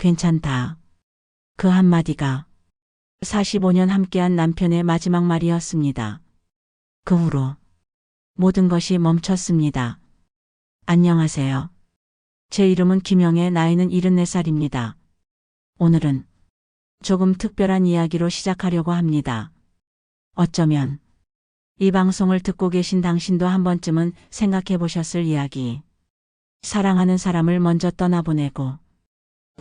괜찮다. 그 한마디가 45년 함께한 남편의 마지막 말이었습니다. 그 후로 모든 것이 멈췄습니다. 안녕하세요. 제 이름은 김영애, 나이는 74살입니다. 오늘은 조금 특별한 이야기로 시작하려고 합니다. 어쩌면 이 방송을 듣고 계신 당신도 한 번쯤은 생각해 보셨을 이야기. 사랑하는 사람을 먼저 떠나보내고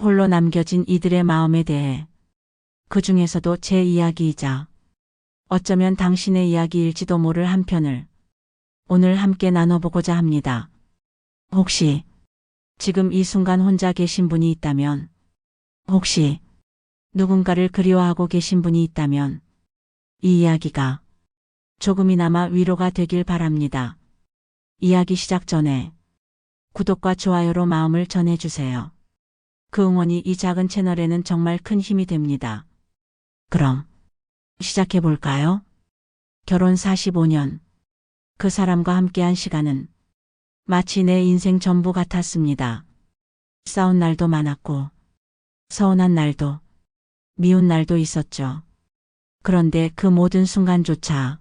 홀로 남겨진 이들의 마음에 대해 그 중에서도 제 이야기이자 어쩌면 당신의 이야기일지도 모를 한 편을 오늘 함께 나눠보고자 합니다. 혹시 지금 이 순간 혼자 계신 분이 있다면 혹시 누군가를 그리워하고 계신 분이 있다면 이 이야기가 조금이나마 위로가 되길 바랍니다. 이야기 시작 전에 구독과 좋아요로 마음을 전해주세요. 그 응원이 이 작은 채널에는 정말 큰 힘이 됩니다. 그럼 시작해 볼까요? 결혼 45년. 그 사람과 함께한 시간은 마치 내 인생 전부 같았습니다. 싸운 날도 많았고, 서운한 날도, 미운 날도 있었죠. 그런데 그 모든 순간조차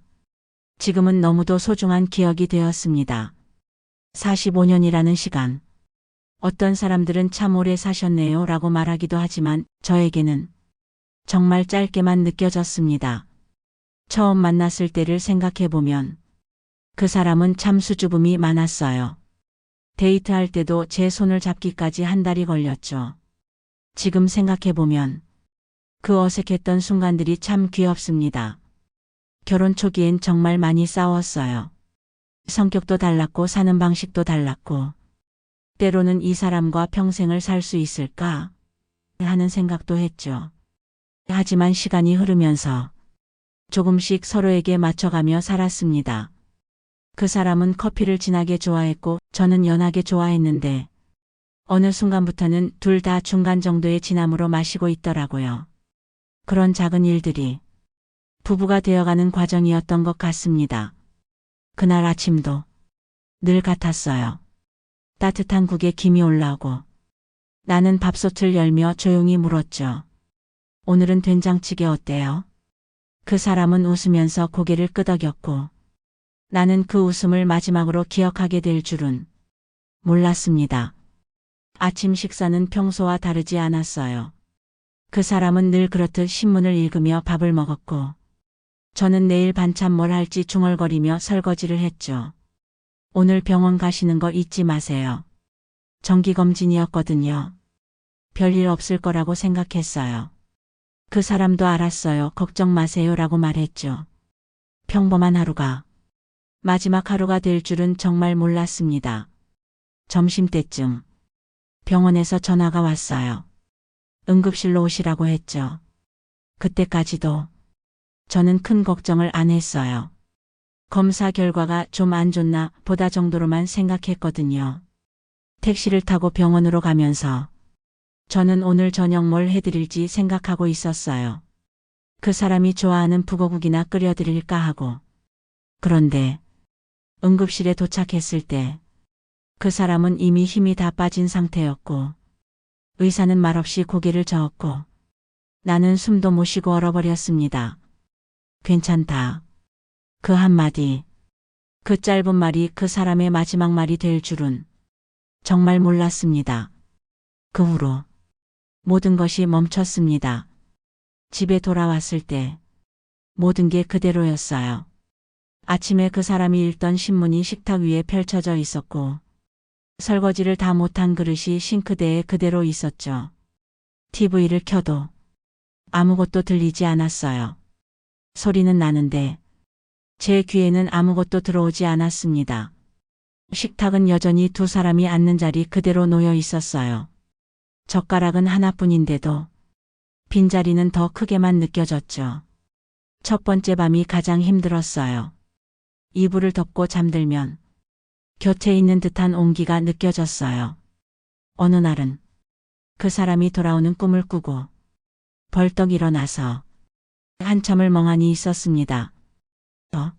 지금은 너무도 소중한 기억이 되었습니다. 45년이라는 시간. 어떤 사람들은 참 오래 사셨네요 라고 말하기도 하지만 저에게는 정말 짧게만 느껴졌습니다. 처음 만났을 때를 생각해 보면 그 사람은 참 수줍음이 많았어요. 데이트할 때도 제 손을 잡기까지 한 달이 걸렸죠. 지금 생각해 보면 그 어색했던 순간들이 참 귀엽습니다. 결혼 초기엔 정말 많이 싸웠어요. 성격도 달랐고 사는 방식도 달랐고 때로는 이 사람과 평생을 살 수 있을까 하는 생각도 했죠. 하지만 시간이 흐르면서 조금씩 서로에게 맞춰가며 살았습니다. 그 사람은 커피를 진하게 좋아했고 저는 연하게 좋아했는데 어느 순간부터는 둘 다 중간 정도의 진함으로 마시고 있더라고요. 그런 작은 일들이 부부가 되어가는 과정이었던 것 같습니다. 그날 아침도 늘 같았어요. 따뜻한 국에 김이 올라오고 나는 밥솥을 열며 조용히 물었죠. 오늘은 된장찌개 어때요? 그 사람은 웃으면서 고개를 끄덕였고 나는 그 웃음을 마지막으로 기억하게 될 줄은 몰랐습니다. 아침 식사는 평소와 다르지 않았어요. 그 사람은 늘 그렇듯 신문을 읽으며 밥을 먹었고 저는 내일 반찬 뭘 할지 중얼거리며 설거지를 했죠. 오늘 병원 가시는 거 잊지 마세요. 정기검진이었거든요. 별일 없을 거라고 생각했어요. 그 사람도 알았어요. 걱정 마세요. 라고 말했죠. 평범한 하루가 마지막 하루가 될 줄은 정말 몰랐습니다. 점심때쯤 병원에서 전화가 왔어요. 응급실로 오시라고 했죠. 그때까지도 저는 큰 걱정을 안 했어요. 검사 결과가 좀 안 좋나 보다 정도로만 생각했거든요. 택시를 타고 병원으로 가면서 저는 오늘 저녁 뭘 해드릴지 생각하고 있었어요. 그 사람이 좋아하는 북어국이나 끓여드릴까 하고. 그런데 응급실에 도착했을 때 그 사람은 이미 힘이 다 빠진 상태였고 의사는 말없이 고개를 저었고 나는 숨도 못 쉬고 얼어버렸습니다. 괜찮다. 그 한마디. 그 짧은 말이 그 사람의 마지막 말이 될 줄은 정말 몰랐습니다. 그 후로 모든 것이 멈췄습니다. 집에 돌아왔을 때 모든 게 그대로였어요. 아침에 그 사람이 읽던 신문이 식탁 위에 펼쳐져 있었고 설거지를 다 못한 그릇이 싱크대에 그대로 있었죠. TV를 켜도 아무것도 들리지 않았어요. 소리는 나는데 제 귀에는 아무것도 들어오지 않았습니다. 식탁은 여전히 두 사람이 앉는 자리 그대로 놓여 있었어요. 젓가락은 하나뿐인데도 빈자리는 더 크게만 느껴졌죠. 첫 번째 밤이 가장 힘들었어요. 이불을 덮고 잠들면 곁에 있는 듯한 온기가 느껴졌어요. 어느 날은 그 사람이 돌아오는 꿈을 꾸고 벌떡 일어나서 한참을 멍하니 있었습니다. 어?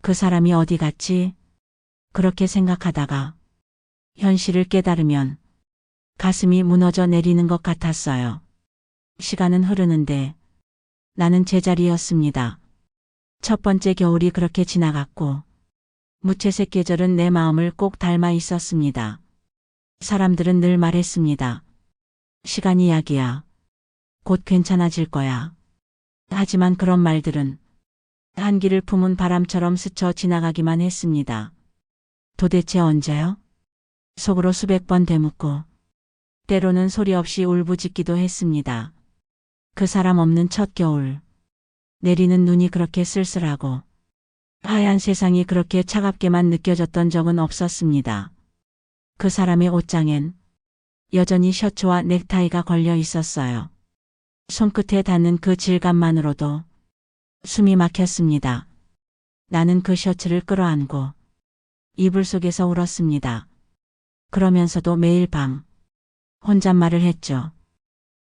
그 사람이 어디 갔지? 그렇게 생각하다가 현실을 깨달으면 가슴이 무너져 내리는 것 같았어요. 시간은 흐르는데 나는 제자리였습니다. 첫 번째 겨울이 그렇게 지나갔고 무채색 계절은 내 마음을 꼭 닮아 있었습니다. 사람들은 늘 말했습니다. 시간이 약이야. 곧 괜찮아질 거야. 하지만 그런 말들은 한기를 품은 바람처럼 스쳐 지나가기만 했습니다. 도대체 언제요? 속으로 수백 번 되묻고 때로는 소리 없이 울부짖기도 했습니다. 그 사람 없는 첫 겨울. 내리는 눈이 그렇게 쓸쓸하고 하얀 세상이 그렇게 차갑게만 느껴졌던 적은 없었습니다. 그 사람의 옷장엔 여전히 셔츠와 넥타이가 걸려 있었어요. 손끝에 닿는 그 질감만으로도 숨이 막혔습니다. 나는 그 셔츠를 끌어안고 이불 속에서 울었습니다. 그러면서도 매일 밤 혼잣말을 했죠.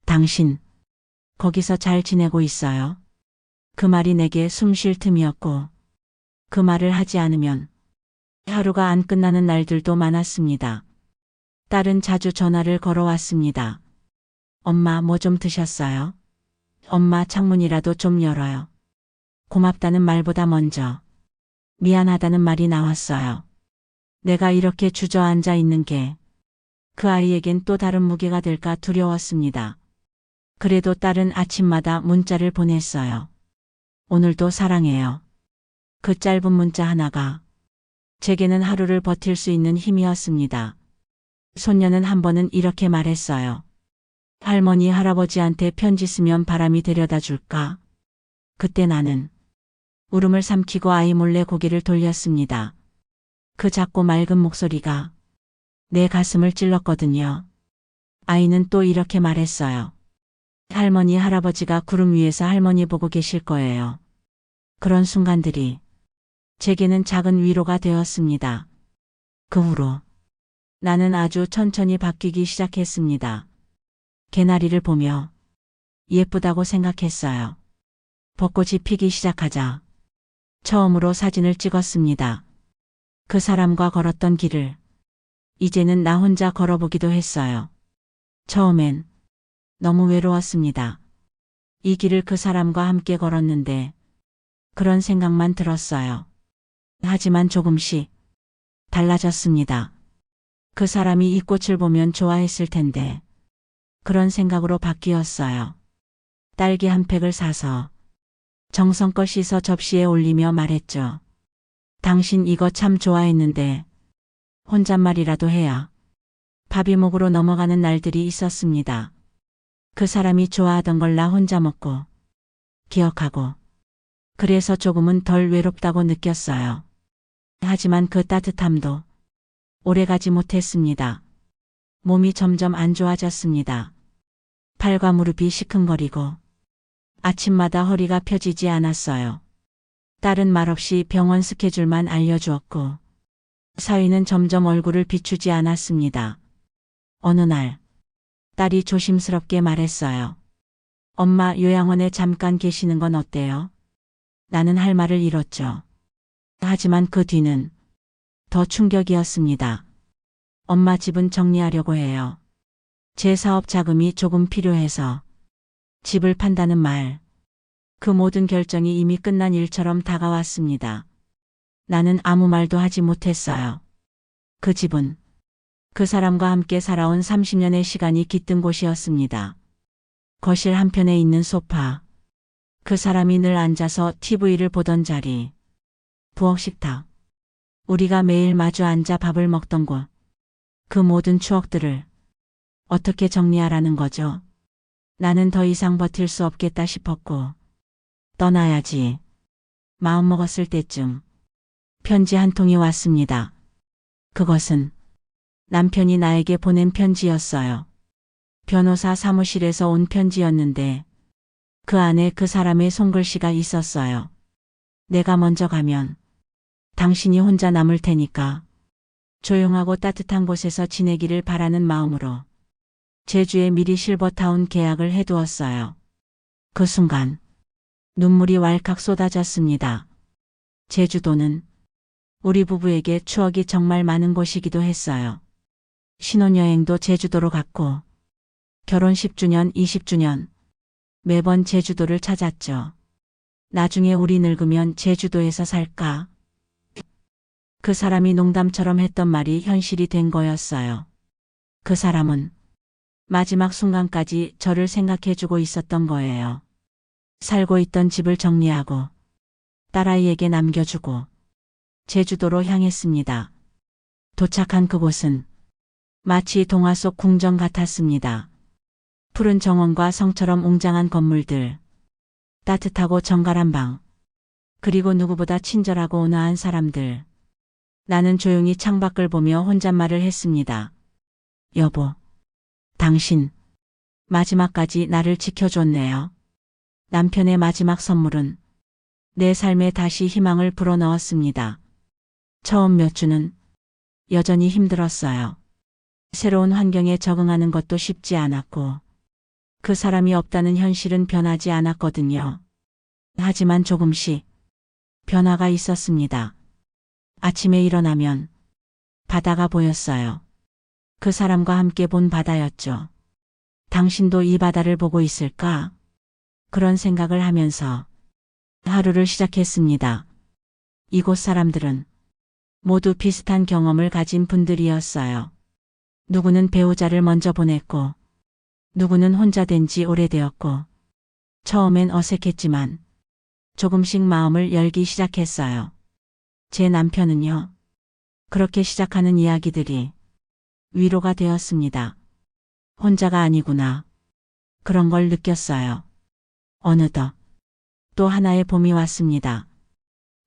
당신 거기서 잘 지내고 있어요? 그 말이 내게 숨 쉴 틈이었고 그 말을 하지 않으면 하루가 안 끝나는 날들도 많았습니다. 딸은 자주 전화를 걸어왔습니다. 엄마 뭐 좀 드셨어요? 엄마 창문이라도 좀 열어요. 고맙다는 말보다 먼저 미안하다는 말이 나왔어요. 내가 이렇게 주저앉아 있는 게 그 아이에겐 또 다른 무게가 될까 두려웠습니다. 그래도 딸은 아침마다 문자를 보냈어요. 오늘도 사랑해요. 그 짧은 문자 하나가 제게는 하루를 버틸 수 있는 힘이었습니다. 손녀는 한 번은 이렇게 말했어요. 할머니 할아버지한테 편지 쓰면 바람이 데려다 줄까? 그때 나는 울음을 삼키고 아이 몰래 고개를 돌렸습니다. 그 작고 맑은 목소리가 내 가슴을 찔렀거든요. 아이는 또 이렇게 말했어요. 할머니 할아버지가 구름 위에서 할머니 보고 계실 거예요. 그런 순간들이 제게는 작은 위로가 되었습니다. 그 후로 나는 아주 천천히 바뀌기 시작했습니다. 개나리를 보며 예쁘다고 생각했어요. 벚꽃이 피기 시작하자 처음으로 사진을 찍었습니다. 그 사람과 걸었던 길을 이제는 나 혼자 걸어보기도 했어요. 처음엔 너무 외로웠습니다. 이 길을 그 사람과 함께 걸었는데 그런 생각만 들었어요. 하지만 조금씩 달라졌습니다. 그 사람이 이 꽃을 보면 좋아했을 텐데 그런 생각으로 바뀌었어요. 딸기 한 팩을 사서 정성껏 씻어 접시에 올리며 말했죠. 당신 이거 참 좋아했는데 혼잣말이라도 해야 밥이 목으로 넘어가는 날들이 있었습니다. 그 사람이 좋아하던 걸 나 혼자 먹고 기억하고 그래서 조금은 덜 외롭다고 느꼈어요. 하지만 그 따뜻함도 오래가지 못했습니다. 몸이 점점 안 좋아졌습니다. 팔과 무릎이 시큰거리고 아침마다 허리가 펴지지 않았어요. 딸은 말없이 병원 스케줄만 알려주었고 사위는 점점 얼굴을 비추지 않았습니다. 어느 날 딸이 조심스럽게 말했어요. 엄마 요양원에 잠깐 계시는 건 어때요? 나는 할 말을 잃었죠. 하지만 그 뒤는 더 충격이었습니다. 엄마 집은 정리하려고 해요. 제 사업 자금이 조금 필요해서 집을 판다는 말. 그 모든 결정이 이미 끝난 일처럼 다가왔습니다. 나는 아무 말도 하지 못했어요. 그 집은 그 사람과 함께 살아온 30년의 시간이 깃든 곳이었습니다. 거실 한편에 있는 소파. 그 사람이 늘 앉아서 TV를 보던 자리. 부엌 식탁. 우리가 매일 마주 앉아 밥을 먹던 곳. 그 모든 추억들을 어떻게 정리하라는 거죠? 나는 더 이상 버틸 수 없겠다 싶었고, 떠나야지. 마음 먹었을 때쯤 편지 한 통이 왔습니다. 그것은 남편이 나에게 보낸 편지였어요. 변호사 사무실에서 온 편지였는데 그 안에 그 사람의 손글씨가 있었어요. 내가 먼저 가면 당신이 혼자 남을 테니까 조용하고 따뜻한 곳에서 지내기를 바라는 마음으로 제주에 미리 실버타운 계약을 해두었어요. 그 순간 눈물이 왈칵 쏟아졌습니다. 제주도는 우리 부부에게 추억이 정말 많은 곳이기도 했어요. 신혼여행도 제주도로 갔고, 결혼 10주년, 20주년, 매번 제주도를 찾았죠. 나중에 우리 늙으면 제주도에서 살까? 그 사람이 농담처럼 했던 말이 현실이 된 거였어요. 그 사람은 마지막 순간까지 저를 생각해주고 있었던 거예요. 살고 있던 집을 정리하고 딸아이에게 남겨주고 제주도로 향했습니다. 도착한 그곳은 마치 동화 속 궁정 같았습니다. 푸른 정원과 성처럼 웅장한 건물들, 따뜻하고 정갈한 방, 그리고 누구보다 친절하고 온화한 사람들. 나는 조용히 창밖을 보며 혼잣말을 했습니다. 여보, 당신, 마지막까지 나를 지켜줬네요. 남편의 마지막 선물은 내 삶에 다시 희망을 불어넣었습니다. 처음 몇 주는 여전히 힘들었어요. 새로운 환경에 적응하는 것도 쉽지 않았고, 그 사람이 없다는 현실은 변하지 않았거든요. 하지만 조금씩 변화가 있었습니다. 아침에 일어나면 바다가 보였어요. 그 사람과 함께 본 바다였죠. 당신도 이 바다를 보고 있을까? 그런 생각을 하면서 하루를 시작했습니다. 이곳 사람들은 모두 비슷한 경험을 가진 분들이었어요. 누구는 배우자를 먼저 보냈고, 누구는 혼자 된 지 오래되었고, 처음엔 어색했지만 조금씩 마음을 열기 시작했어요. 제 남편은요. 그렇게 시작하는 이야기들이 위로가 되었습니다. 혼자가 아니구나. 그런 걸 느꼈어요. 어느덧 또 하나의 봄이 왔습니다.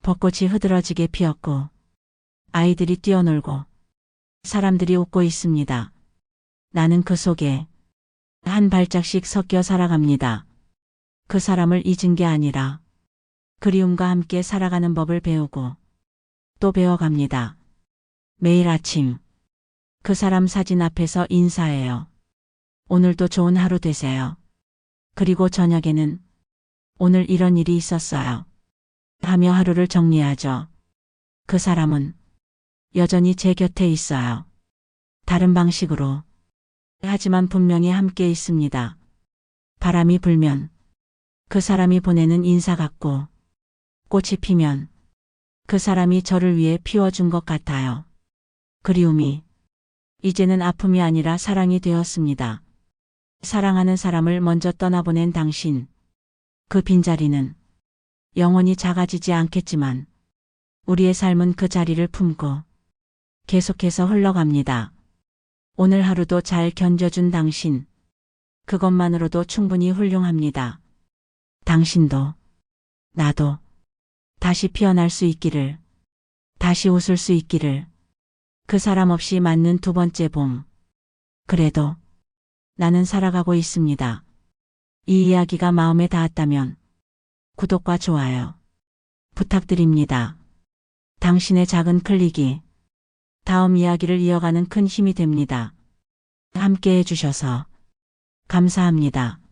벚꽃이 흐드러지게 피었고 아이들이 뛰어놀고 사람들이 웃고 있습니다. 나는 그 속에 한 발짝씩 섞여 살아갑니다. 그 사람을 잊은 게 아니라 그리움과 함께 살아가는 법을 배우고 또 배워갑니다. 매일 아침 그 사람 사진 앞에서 인사해요. 오늘도 좋은 하루 되세요. 그리고 저녁에는 오늘 이런 일이 있었어요. 하며 하루를 정리하죠. 그 사람은 여전히 제 곁에 있어요. 다른 방식으로. 하지만 분명히 함께 있습니다. 바람이 불면 그 사람이 보내는 인사 같고 꽃이 피면 그 사람이 저를 위해 피워준 것 같아요. 그리움이 이제는 아픔이 아니라 사랑이 되었습니다. 사랑하는 사람을 먼저 떠나보낸 당신. 그 빈자리는 영원히 작아지지 않겠지만 우리의 삶은 그 자리를 품고 계속해서 흘러갑니다. 오늘 하루도 잘 견뎌준 당신. 그것만으로도 충분히 훌륭합니다. 당신도, 나도, 다시 피어날 수 있기를, 다시 웃을 수 있기를, 그 사람 없이 맞는 두 번째 봄. 그래도, 나는 살아가고 있습니다. 이 이야기가 마음에 닿았다면, 구독과 좋아요, 부탁드립니다. 당신의 작은 클릭이, 다음 이야기를 이어가는 큰 힘이 됩니다. 함께 해주셔서 감사합니다.